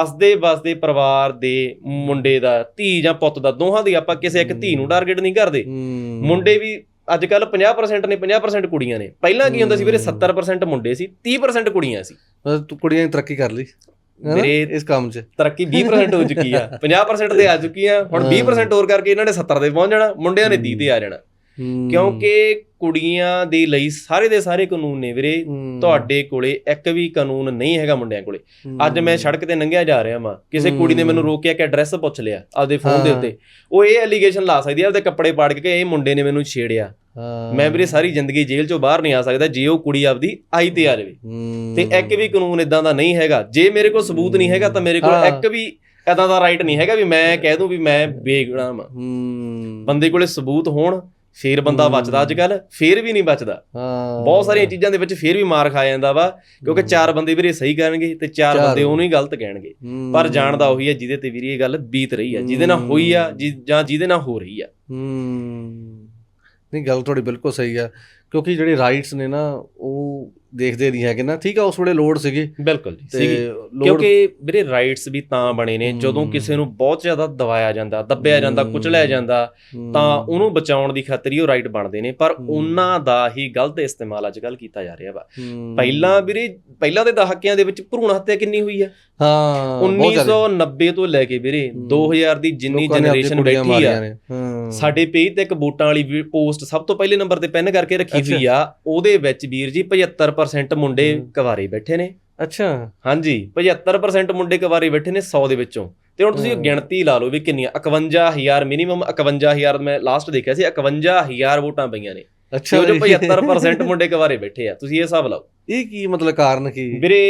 ਹੱਸਦੇ ਵਸਦੇ ਪਰਿਵਾਰ ਦੇ ਮੁੰਡੇ ਦਾ ਧੀ ਜਾਂ ਪੁੱਤ ਦਾ ਦੋਹਾਂ ਦੀ ਆਪਾਂ ਕਿਸੇ ਇੱਕ ਧੀ ਨੂੰ ਟਾਰਗੇਟ ਨਹੀਂ ਕਰਦੇ। ਮੁੰਡੇ ਵੀ ਅੱਜ ਕੱਲ 50% ਨੇ 50% ਕੁੜੀਆਂ ਨੇ। ਪਹਿਲਾਂ ਕੀ ਹੁੰਦਾ ਸੀ ਵੀਰੇ 70% ਮੁੰਡੇ ਸੀ 30% ਕੁੜੀਆਂ ਸੀ। ਕੁੜੀਆਂ ਨੇ ਤਰੱਕੀ ਕਰ ਲਈ? ਮੇਰੇ- ਇਸ ਕੰਮ 'ਚ। ਤਰੱਕੀ 20% ਹੋ ਚੁੱਕੀ ਆ। 50% ਤੇ ਆ ਚੁੱਕੀ ਆ ਹੁਣ 20% ਹੋਰ ਕਰਕੇ ਇਹਨਾਂ ਨੇ 70 ਤੇ ਪਹੁੰਚ ਜਾਣਾ ਮੁੰਡਿਆਂ ਨੇ 30 ਤੇ ਆ ਜਾਣਾ। ਕਿਉਂਕਿ ਕੁੜੀਆਂ ਦੇ ਲਈ ਸਾਰੇ ਦੇ ਸਾਰੇ ਕਾਨੂੰਨ ਨੇ ਵੀਰੇ। ਤੁਹਾਡੇ ਕੋਲੇ ਇੱਕ ਵੀ ਕਾਨੂੰਨ ਨਹੀਂ ਹੈਗਾ ਮੁੰਡਿਆਂ ਕੋਲੇ। ਅੱਜ ਮੈਂ ਸੜਕ ਤੇ ਲੰਘਿਆ ਜਾ ਰਿਹਾ ਵਾਂ ਕਿਸੇ। ਕੁੜੀ ਨੇ ਮੈਨੂੰ ਰੋਕਿਆ ਕਿ ਐਡਰੈਸ ਪੁੱਛ ਲਿਆ ਆਪਦੇ ਫੋਨ ਦੇ। ਉੱਤੇ ਉਹ ਇਹ ਐਲੀਗੇਸ਼ਨ ਲਾ ਸਕਦੀ ਆ ਆਪਦੇ ਕੱਪੜੇ ਪਾੜ ਕੇ ਕਿ ਇਹ ਮੁੰਡੇ ਨੇ ਮੈਨੂੰ ਛੇੜਿਆ। ਮੈਂ ਵੀਰੇ ਸਾਰੀ ਜ਼ਿੰਦਗੀ ਜੇਲ੍ਹ ਚੋਂ ਬਾਹਰ ਨਹੀਂ ਆ ਸਕਦਾ ਜੇ ਉਹ ਕੁੜੀ ਆਪਦੀ ਆਈ ਤੇ ਆ ਜਾਵੇ। ਤੇ ਇੱਕ ਵੀ ਕਾਨੂੰਨ ਇਦਾਂ ਦਾ ਨਹੀਂ ਹੈਗਾ ਜੇ ਮੇਰੇ ਕੋਲ ਸਬੂਤ ਨਹੀਂ ਹੈਗਾ ਤਾਂ ਮੇਰੇ ਕੋਲ। ਇੱਕ ਵੀ ਇਦਾਂ ਦਾ ਰਾਈਟ ਨਹੀਂ ਹੈਗਾ ਵੀ ਮੈਂ ਕਹਿ ਦੂੰ ਵੀ ਮੈਂ ਬੇਗੁਨਾਹ ਹੂੰ ਬੰਦੇ ਕੋਲੇ ਸਬੂਤ ਹੋਣ ਫੇਰ ਬੰਦਾ ਹੂੰ। ਬਚਦਾ ਅੱਜ ਕੱਲ ਫੇਰ ਵੀ ਨਹੀਂ ਬਚਦਾ। ਹਾਂ। ਬਹੁਤ ਸਾਰੀਆਂ ਚੀਜ਼ਾਂ ਦੇ ਵਿੱਚ ਫੇਰ ਵੀ ਮਾਰ ਖਾ ਜਾਂਦਾ ਵਾ ਕਿਉਂਕਿ ਚਾਰ ਬੰਦੇ ਵੀਰੇ ਸਹੀ ਕਰਨਗੇ ਤੇ ਚਾਰ ਬੰਦੇ ਉਹਨੂੰ ਹੀ ਗਲਤ ਕਹਿਣਗੇ। ਹੂੰ। ਪਰ ਜਾਣਦਾ ਉਹੀ ਹੈ ਜਿਹਦੇ ਤੇ ਵੀਰੇ ਇਹ ਗੱਲ ਬੀਤ ਰਹੀ ਆ ਜਿਹਦੇ ਨਾਲ ਹੋਈ ਆ ਜਾਂ ਜਿਹਦੇ ਨਾਲ ਹੋ ਰਹੀ ਆ। ਹੂੰ। ਨਹੀਂ ਗੱਲ ਤੁਹਾਡੀ ਬਿਲਕੁਲ ਸਹੀ ਆ। ਕਿਉਂਕਿ ਜਿਹੜੇ ਰਾਈਟਸ ਨੇ ਨਾ ਉਹ ਦੇਖਦੇ ਨਹੀਂ ਹੈਗੇ ਨਾ ਠੀਕ ਆ ਉਸ ਵੇਲੇ ਲੋੜ ਸੀਗੀ ਬਿਲਕੁਲ ਜੀ ਸੀਗੀ ਕਿਉਂਕਿ ਵੀਰੇ ਰਾਈਟਸ ਵੀ ਤਾਂ ਬਣੇ ਨੇ ਜਦੋਂ। ਕਿਸੇ ਨੂੰ ਬਹੁਤ ਜ਼ਿਆਦਾ ਦਬਾਇਆ ਜਾਂਦਾ ਦੱਬਿਆ ਜਾਂਦਾ। ਕੁਚਲਿਆ ਜਾਂਦਾ। ਤਾਂ ਉਹਨੂੰ ਬਚਾਉਣ ਦੀ ਖਾਤਰ ਹੀ ਉਹ ਰਾਈਟ ਬਣਦੇ ਨੇ ਪਰ। ਉਹਨਾਂ ਦਾ ਹੀ ਗਲਤ ਇਸਤੇਮਾਲ ਅੱਜ ਕੱਲ ਕੀਤਾ ਜਾ ਰਿਹਾ ਵਾ। ਪਹਿਲਾਂ ਵੀਰੇ ਪਹਿਲਾਂ ਦੇ ਦਹਾਕਿਆਂ ਦੇ ਵਿੱਚ ਭਰੂਣ ਹੱਤਿਆ ਕਿੰਨੀ ਹੋਈ ਆ ਹਾਂ ਬਹੁਤ ਜ਼ਿਆਦਾ। 1990 ਤੋਂ ਲੈ ਕੇ ਵੀਰੇ ਹੂੰ। 2000 ਦੀ ਜਿੰਨੀ ਜਨਰੇਸ਼ਨ ਬੈਠੀ ਆ ਸਾਡੇ ਪੇਜ ਤੇ ਇੱਕ ਵੋਟਾਂ ਵਾਲੀ ਪੋਸਟ ਸਭ ਤੋਂ ਪਹਿਲੇ ਨੰਬਰ ਤੇ ਪੈਨ ਕਰਕੇ ਰੱਖੀ। ਹੋਈ ਆ ਉਹਦੇ ਵਿੱਚ ਵੀਰ ਜੀ 75% ਮੁੰਡੇ। ਕੁਵਾਰੇ ਬੈਠੇ ਨੇ ਅੱਛਾ ਹਾਂਜੀ 75% ਮੁੰਡੇ ਕੁਵਾਰੇ ਬੈਠੇ ਨੇ 100 ਦੇ ਵਿੱਚੋਂ ਤੇ ਹੁਣ ਤੁਸੀਂ। ਗਿਣਤੀ ਲਾ ਲਓ ਵੀ ਕਿੰਨੀਆਂ 51000 ਮਿਨੀਮਮ 51000 ਮੈਂ ਲਾਸਟ ਦੇਖਿਆ ਸੀ 51000 ਵੋਟਾਂ ਪਈਆਂ ਨੇ ਅੱਛਾ ਜੋ ਜੋ ਬਈ। 75% ਮੁੰਡੇ ਕੁਵਾਰੇ ਬੈਠੇ ਆ ਤੁਸੀਂ ਇਹ ਹਿਸਾਬ ਲਾਓ ਇਹ ਕੀ ਮਤਲਬ ਕਾਰਨ ਕੀ ਵੀਰੇ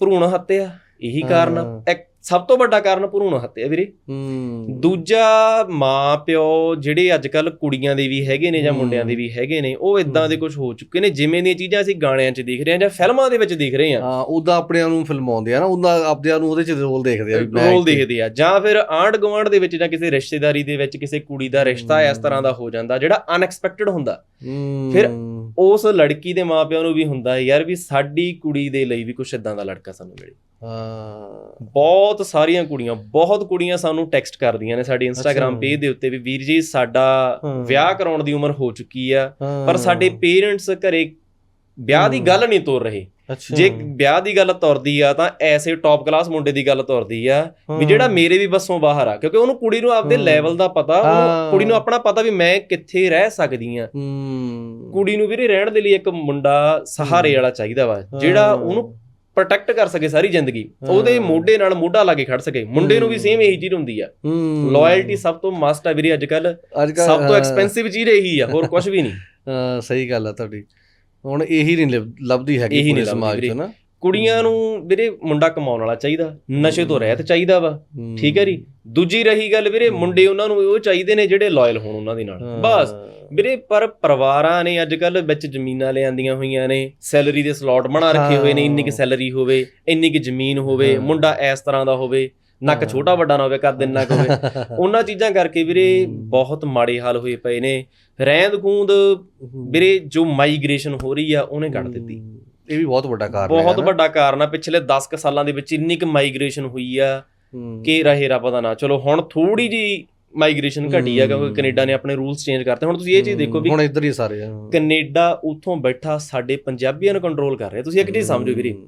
ਭਰੂਣ ਹੱਤਿਆ ਇਹੀ ਕਾਰਨ। ਇੱਕ ਸਭ ਤੋਂ ਵੱਡਾ ਕਾਰਨ ਭਰੂਣ ਹੱਤਿਆ ਵੀਰੇ। ਹੂੰ। ਦੂਜਾ ਮਾਂ ਪਿਓ ਜਿਹੜੇ ਅੱਜ ਕੱਲ ਕੁੜੀਆਂ ਦੇ ਵੀ ਹੈਗੇ ਨੇ ਜਾਂ। ਮੁੰਡਿਆਂ ਦੇ ਵੀ ਹੈਗੇ ਨੇ ਉਹ ਇਦਾਂ। ਦੇ ਕੁਝ ਹੋ ਚੁੱਕੇ ਨੇ ਜਿਵੇਂ ਦੀਆਂ ਚੀਜ਼ਾਂ ਅਸੀਂ ਗਾਣਿਆਂ 'ਚ ਦੇਖ ਰਹੇ ਹਾਂ ਜਾਂ ਫਿਲਮਾਂ ਦੇ ਵਿੱਚ ਦੇਖ ਰਹੇ ਹਾਂ। ਹਾਂ ਉਹਦਾ ਆਪਣਿਆਂ ਨੂੰ ਫਿਲਮਾਉਂਦੇ ਆ ਨਾ ਉਹਦਾ ਆਪਦਿਆਂ ਨੂੰ ਉਹਦੇ ਚ ਰੋਲ ਦੇਖਦੇ ਆ ਰੋਲ ਦੇਖਦੇ ਆ ਜਾਂ ਫਿਰ ਆਂਡ ਗਵਾਂਡ ਦੇ ਵਿੱਚ ਜਾਂ ਕਿਸੇ ਰਿਸ਼ਤੇਦਾਰੀ ਦੇ ਵਿੱਚ ਕਿਸੇ ਕੁੜੀ ਦਾ ਰਿਸ਼ਤਾ ਇਸ ਤਰ੍ਹਾਂ ਦਾ ਹੋ ਜਾਂਦਾ ਜਿਹੜਾ ਅਨਐਕਸਪੈਕਟਡ ਹੁੰਦਾ। ਫਿਰ ਉਸ ਲੜਕੀ ਦੇ ਮਾਪਿਆਂ ਨੂੰ ਵੀ ਹੁੰਦਾ ਯਾਰ ਵੀ ਸਾਡੀ ਕੁੜੀ ਦੇ ਲਈ ਵੀ ਕੁਝ ਇਦਾਂ ਦਾ ਲੜਕਾ ਸਾਨੂੰ ਮਿਲੇ। ਹਾਂ ਬਹੁਤ ਸਾਰੀਆਂ ਕੁੜੀਆਂ ਬਹੁਤ ਕੁੜੀਆਂ ਸਾਨੂੰ ਟੈਕਸਟ ਕਰਦੀਆਂ ਨੇ ਸਾਡੀ ਇੰਸਟਾਗ੍ਰam। ਪੇਜ ਦੇ ਉੱਤੇ ਵੀ ਵੀਰ ਜੀ ਸਾਡਾ। ਵਿਆਹ ਕਰਾਉਣ ਦੀ ਉਮਰ ਹੋ ਚੁੱਕੀ ਆ। ਪਰ ਸਾਡੇ ਪੇਰੈਂਟਸ ਘਰੇ ਵਿਆਹ ਦੀ। ਗੱਲ ਨਹੀਂ ਤੋਰ ਰਹੇ ਜੇ ਵਿਆਹ ਦੀ ਗੱਲ ਤੁਰਦੀ ਆ ਤਾਂ ਐਸੇ ਟੌਪ ਕਲਾਸ ਮੁੰਡੇ ਦੀ ਗੱਲ ਤੁਰਦੀ ਆ ਵੀ। ਜਿਹੜਾ ਮੇਰੇ ਵੀ ਬੱਸੋਂ ਬਾਹਰ ਆ ਕਿਉਂਕਿ ਉਹਨੂੰ ਕੁੜੀ ਨੂੰ ਆਪਦੇ। ਲੈਵਲ ਦਾ ਪਤਾ ਕੁੜੀ ਨੂੰ ਆਪਣਾ ਪਤਾ ਵੀ ਮੈਂ ਕਿੱਥੇ ਰਹਿ ਸਕਦੀ ਆ ਕੁੜੀ ਨੂੰ ਵੀਰੇ ਰਹਿਣ ਦੇ ਲਈ ਇੱਕ ਮੁੰਡਾ ਸਹਾਰੇ ਵਾਲਾ ਚਾਹੀਦਾ ਵਾ ਜਿਹੜਾ। ਉਹਨੂੰ ਪ੍ਰੋਟੈਕਟ ਕਰ ਸਕੇ ਸਾਰੀ ਜ਼ਿੰਦਗੀ। ਉਹਦੇ ਮੋਢੇ ਨਾਲ ਮੋਢਾ ਲਾ ਕੇ ਖੜ ਸਕੇ। ਮੁੰਡੇ ਨੂੰ ਵੀ। ਸੇਮ ਇਹੀ ਚੀਜ਼ ਹੁੰਦੀ ਆ। ਲਾਇਲਟੀ ਸਭ ਤੋਂ ਮਸਟ ਆ ਵੀਰੇ ਅੱਜ ਕੱਲ ਸਭ ਤੋਂ ਐਕਸਪੈਂਸਿਵ ਚੀਜ਼ ਇਹੀ ਆ ਹੋਰ ਕੁਝ ਵੀ ਨਹੀਂ। ਸਹੀ ਗੱਲ ਆ ਤੁਹਾਡੀ। ਹੁਣ ਇਹੀ ਨਹੀਂ ਲੱਭ- ਲੱਭਦੀ ਹੈਗੀ ਪੂਰੇ ਸਮਾਜ। ਚ ਨਾ। ਕੁੜੀਆਂ ਨੂੰ ਵੀਰੇ ਮੁੰਡਾ ਕਮਾਉਣ ਵਾਲਾ ਚਾਹੀਦਾ ਨਸ਼ੇ ਤੋਂ ਰਹਿਤ ਚਾਹੀਦਾ ਵਾ। ਠੀਕ ਹੈ ਜੀ ਦੂਜੀ ਰਹੀ ਗੱਲ ਵੀਰੇ। ਮੁੰਡੇ ਉਹਨਾਂ ਨੂੰ ਉਹ ਚਾਹੀਦੇ ਨੇ ਜਿਹੜੇ ਲਾਇਲ ਹੋਣ ਉਹਨਾਂ ਦੇ ਨਾਲ। ਬਸ ਵੀਰੇ ਪਰ ਪਰਿਵਾਰਾਂ ਨੇ ਅੱਜ ਕੱਲ ਵਿੱਚ ਜ਼ਮੀਨਾਂ ਲਿਆਂਦੀਆਂ ਹੋਈਆਂ ਨੇ ਸੈਲਰੀ ਦੇ ਸਲੋਟ ਬਣਾ ਰੱਖੇ ਹੋਏ ਨੇ ਇੰਨੀ ਕਿ। ਸੈਲਰੀ ਹੋਵੇ ਇੰਨੀ ਕਿ ਜ਼ਮੀਨ ਹੋਵੇ। ਮੁੰਡਾ ਇਸ ਤਰ੍ਹਾਂ ਦਾ ਹੋਵੇ ਨੱਕ। ਛੋਟਾ ਵੱਡਾ ਨਾ ਹੋਵੇ ਕੱਦ ਇੰਨਾ ਕੁ ਹੋਵੇ ਉਹਨਾਂ ਚੀਜ਼ਾਂ ਕਰਕੇ ਵੀਰੇ। ਬਹੁਤ ਮਾੜੇ ਹਾਲ ਹੋਏ ਪਏ ਨੇ ਰਹਿੰਦ ਖੂੰਦ ਵੀਰੇ ਜੋ ਮਾਈਗ੍ਰੇਸ਼ਨ ਹੋ ਰਹੀ ਆ ਉਹਨੇ ਕੱਢ ਦਿੱਤੀ। ਇਹ ਵੀ ਬਹੁਤ ਵੱਡਾ ਕਾਰਨ ਬਹੁਤ ਹੈਗਾ ਨਾ। ਵੱਡਾ ਕਾਰਨ ਆ ਪਿਛਲੇ 10 ਕ ਸਾਲਾਂ ਦੇ ਵਿੱਚ ਇੰਨੀ ਕੁ ਮਾਈਗ੍ਰੇਸ਼ਨ ਹੋਈ ਆ ਹੂੰ। ਕਿ ਰਹੇ ਰੱਬ ਦਾ ਨਾ ਚਲੋ ਹੁਣ ਥੋੜੀ ਜੀ ਮਾਈਗ੍ਰੇਸ਼ਨ ਘਟੀ ਆ ਕਿਉਂਕਿ। ਕੈਨੇਡਾ ਨੇ ਆਪਣੇ ਰੂਲਸ ਚੇਂਜ ਕਰਤੇ ਹੁਣ ਤੁਸੀਂ ਇਹ ਚੀਜ਼ ਦੇਖੋ ਵੀ ਹੁਣ ਇੱਧਰ ਹੀ ਸਾਰੇ ਆ ਕੈਨੇਡਾ ਉਥੋਂ ਬੈਠਾ ਸਾਡੇ ਪੰਜਾਬੀਆਂ ਨੂੰ ਕੰਟਰੋਲ ਕਰ ਰਿਹਾ ਤੁਸੀਂ ਇੱਕ ਚੀਜ਼ ਸਮਝੋ ਵੀਰੇ ਹੂੰ,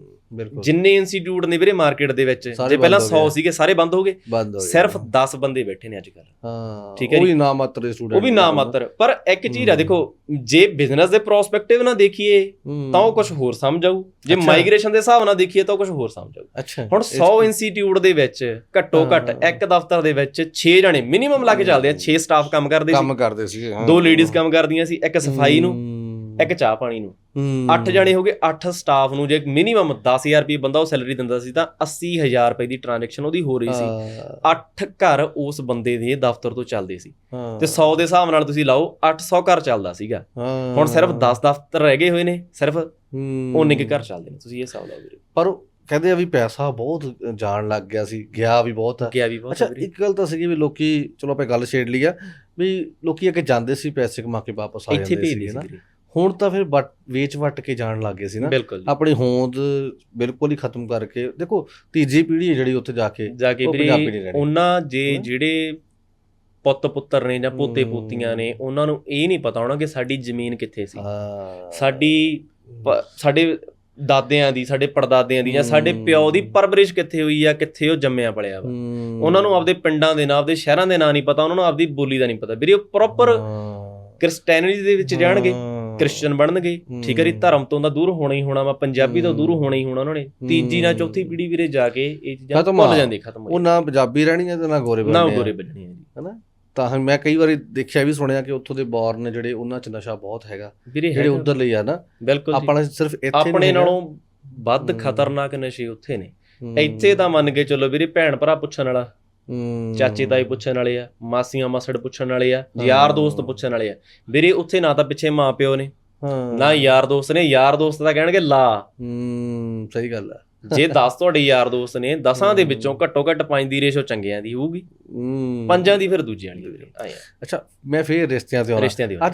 ਜਿੰਨੇ ਇੰਸਟੀਚਿਊਟ ਨੇ ਵੀਰੇ ਮਾਰਕੀਟ ਦੇ ਵਿੱਚ ਜੇ ਪਹਿਲਾਂ ਬੰਦ ਹੋ 100 ਗਏ। ਸੀਗੇ ਸਾਰੇ ਬੰਦ ਹੋ ਗਏ ਸਿਰਫ 10 ਬੰਦੇ ਬੈਠੇ ਨੇ ਅੱਜ ਕੱਲ ਹਾਂ ਠੀਕ ਹੈ ਉਹ। ਵੀ ਨਾ ਮਾਤਰ ਦੇ ਸਟੂਡੈਂਟ ਉਹ ਵੀ ਨਾ ਮਾਤਰ ਪਰ ਇੱਕ ਚੀਜ਼ ਆ। ਦੇਖੋ ਜੇ ਬਿਜ਼ਨਸ ਦੇ ਪ੍ਰੋਸਪੈਕਟਿਵ ਨਾਲ ਦੇਖੀਏ ਤਾਂ ਉਹ ਕੁਝ ਹੋਰ ਸਮਝ ਆਊ ਜੇ। ਮਾਈਗ੍ਰੇਸ਼ਨ ਦੇ ਹਿਸਾਬ ਨਾਲ ਦੇਖੀਏ ਤਾਂ ਉਹ ਕੁਝ ਹੋਰ ਸਮਝ ਆਊ ਅੱਛਾ ਹੁਣ ਇਸ- 100 ਇੰਸਟੀਚਿਊਟ ਦੇ ਵਿੱਚ ਘੱਟੋ ਘੱਟ। ਇੱਕ ਦਫ਼ਤਰ ਦੇ ਵਿੱਚ 6 ਜਣੇ ਮਿਨੀਮਮ ਲਾ ਕੇ ਚੱਲਦੇ ਆ 6 ਸਟਾਫ ਕੰਮ ਕਰਦੇ ਸੀ ਕੰਮ ਕਰਦੇ ਸੀ। ਦੋ ਲੇਡੀਜ਼ ਕੰਮ ਕਰਦੀਆਂ ਸੀ ਇੱਕ ਸਫ਼ਾਈ ਨੂੰ। ਇੱਕ ਚਾਹ ਪਾਣੀ ਨੂੰ। 8 ਜਣੇ ਹੋ ਗਏ 8 ਸਟਾਫ ਨੂੰ ਜੇ ਮਿਨੀਮਮ 10000 ਰੁਪਏ ਬੰਦਾ ਉਹ ਸੈਲਰੀ ਦਿੰਦਾ ਸੀ ਤਾਂ 80000 ਰੁਪਏ ਦੀ ਟ੍ਰਾਂਜੈਕਸ਼ਨ ਉਹਦੀ ਹੋ ਰਹੀ ਸੀ। 8 ਘਰ ਉਸ ਬੰਦੇ ਦੇ ਦਫ਼ਤਰ ਤੋਂ ਚੱਲਦੇ ਸੀ। ਤੇ 100 ਦੇ ਹਿਸਾਬ ਨਾਲ ਤੁਸੀਂ ਲਾਓ 800 ਘਰ ਚੱਲਦਾ ਸੀਗਾ। ਹੁਣ ਸਿਰਫ 10 ਦਫ਼ਤਰ ਰਹਿ ਗਏ ਹੋਏ ਨੇ ਸਿਰਫ। ਉਹਨੇ ਕੇ ਘਰ ਚੱਲਦੇ ਨੇ ਤੁਸੀਂ ਇਹ ਹਿਸਾਬ ਲਾਓ ਵੀਰੇ। ਪਰ ਕਹਿੰਦੇ ਆ ਵੀ ਪੈਸਾ ਬਹੁਤ ਜਾਣ ਲੱਗ ਗਿਆ ਸੀ ਗਿਆ ਵੀ ਬਹੁਤ ਗਿਆ ਵੀ ਬਹੁਤ ਅੱਛਾ ਇੱਕ ਗੱਲ ਤਾਂ ਸੀਗੀ ਵੀ ਲੋਕੀ ਚਲੋ ਆਪਾਂ ਗੱਲ ਛੇੜ ਲਈ ਆ ਵੀ ਲੋਕੀ ਅੱਗੇ ਜਾਂਦੇ ਸੀ ਪੈਸੇ ਕਮਾ ਕੇ ਵਾਪਸ ਆ ਜਾਂਦੇ ਸੀ ਨਾ। ਹੁਣ ਤਾਂ ਫਿਰ ਵੇਚ ਵੱਟ ਕੇ ਜਾਣ ਲੱਗੇ ਸੀ ਨਾ। ਆਪਣੀ ਹੋਂਦ ਬਿਲਕੁਲ ਹੀ ਖਤਮ ਕਰਕੇ ਦੇਖੋ ਤੀਜੀ ਪੀੜ੍ਹੀ ਜਿਹੜੀ ਉੱਥੇ ਜਾ ਕੇ ਜਾ ਕੇ ਉਹ ਪੰਜਾਬੀ ਨਹੀਂ ਵੀਰੇ ਰਹਿਣੀ। ਉਹਨਾਂ ਜੇ? ਜਿਹੜੇ ਪੁੱਤ ਪੁੱਤਰ ਨੇ ਜਾਂ ਪੋਤੇ। ਪੋਤੀਆਂ ਨੇ ਉਹਨਾਂ ਨੂੰ ਇਹ ਨਹੀਂ ਪਤਾ ਹੋਣਾ ਕਿ ਸਾਡੀ ਜ਼ਮੀਨ ਕਿੱਥੇ ਸੀ ਸਾਡੀ ਸਾਡੇ ਦਾਦਿਆਂ ਦੀ ਸਾਡੇ ਪੜਦਾਦਿਆਂ ਦੀ ਜਾਂ ਸਾਡੇ। ਪਿਓ ਦੀ ਪਰਵਰਿਸ਼ ਕਿੱਥੇ ਹੋਈ ਆ ਕਿੱਥੇ ਉਹ ਜੰਮਿਆ ਪਲਿਆ ਵਾ ਉਹਨਾਂ ਨੂੰ ਆਪਦੇ ਪਿੰਡਾਂ ਦੇ ਨਾਂ ਆਪਦੇ ਸ਼ਹਿਰਾਂ ਦੇ ਨਾਂ ਨਹੀਂ ਪਤਾ ਉਹਨਾਂ ਨੂੰ ਆਪਦੀ ਬੋਲੀ ਦਾ ਨਹੀਂ ਪਤਾ ਵੀਰੇ ਉਹ ਪ੍ਰੋਪਰ ਹਾਂ। ਕ੍ਰਿਸਚੀਅਨਿਟੀ ਦੇ ਵਿੱਚ ਜਾਣਗੇ। ਕ੍ਰਿਸਚੀਅਨ ਬਣਨਗੇ ਠੀਕ ਹੈ ਜੀ। ਧਰਮ ਤੋਂ ਤਾਂ ਦੂਰ ਹੋਣਾ ਹੀ ਹੋਣਾ ਵਾ ਪੰਜਾਬੀ ਤੋਂ ਦੂਰ। ਹੋਣਾ ਹੀ ਹੋਣਾ ਉਹਨਾਂ ਨੇ ਤੀਜੀ ਨਾਲ। ਚੌਥੀ ਪੀੜ੍ਹੀ ਵੀਰੇ ਜਾ ਕੇ ਇਹ ਚੀਜ਼ਾਂ ਭੁੱਲ। ਜਾਂਦੀ ਖਤਮ ਹੋ ਉਹ ਨਾ ਪੰਜਾਬੀ ਰਹਿਣੀ ਹੈ ਤੇ ਨਾ ਗੋਰੇ। ਨਾ ਬਣਨੇ ਆ। ਗੋਰੇ ਬੰਨਣੀ ਹੈ ਜੀ ਹਨਾ ਤਾਂ ਮੈਂ ਕਈ ਵਾਰੀ ਦੇਖਿਆ ਵੀ ਸੁਣਿਆ ਕਿ ਉੱਥੋਂ ਦੇ ਬੌਰਨ ਜਿਹੜੇ ਉਹਨਾਂ 'ਚ ਨਸ਼ਾ ਬਹੁਤ ਹੈਗਾ ਜਿਹੜੇ। ਉਧਰ ਲਈ ਆ ਨਾ। ਆਪਣਾ ਸਿਰਫ ਇੱਥੇ ਆਪਣੇ। ਨਾਲੋਂ ਵੱਧ। ਖਤਰਨਾਕ ਨਸ਼ੇ ਉੱਥੇ ਨੇ ਇੱਥੇ ਤਾਂ ਮੰਨ ਕੇ ਚੱਲੋ ਵੀਰੇ ਭੈਣ ਭਰਾ ਪੁੱਛਣ ਵਾਲਾ ਚਾਚੇ ਤਾਏ ਪੁੱਛਣ ਵਾਲੇ ਆ ਮਾਸੀਆਂ ਮਾਸੜ ਪੁੱਛਣ ਵਾਲੇ ਆ ਯਾਰ ਹਾਂ। ਦੋਸਤ ਪੁੱਛਣ ਵਾਲੇ ਆ। ਵੀਰੇ ਉੱਥੇ ਨਾ ਤਾਂ ਪਿੱਛੇ ਮਾਂ ਪਿਓ ਨੇ ਹਾਂ। ਨਾ ਯਾਰ ਦੋਸਤ ਨੇ ਯਾਰ ਦੋਸਤ ਤਾਂ ਕਹਿਣਗੇ ਲਾ। ਹਮ ਸਹੀ ਗੱਲ ਹੈ ਜੇ 10 ਤੁਹਾਡੇ ਯਾਰ ਦੋਸਤ ਨੇ 10ਾਂ ਦੇ। ਵਿੱਚੋਂ ਘੱਟੋ ਘੱਟ 5 ਦੀ ਰੇਸ਼ੋ ਚੰਗਿਆਂ ਦੀ ਹੋਊਗੀ। ਪੰਜਾਂ ਦੀ ਫਿਰ ਦੂਜਿਆਂ ਦੀ। ਵੀਰੇ ਆਏ ਆ ਅੱਛਾ ਮੈਂ ਫੇਰ ਰਿਸ਼ਤਿਆਂ ਤੇ ਆਉਣਾ। ਦੀ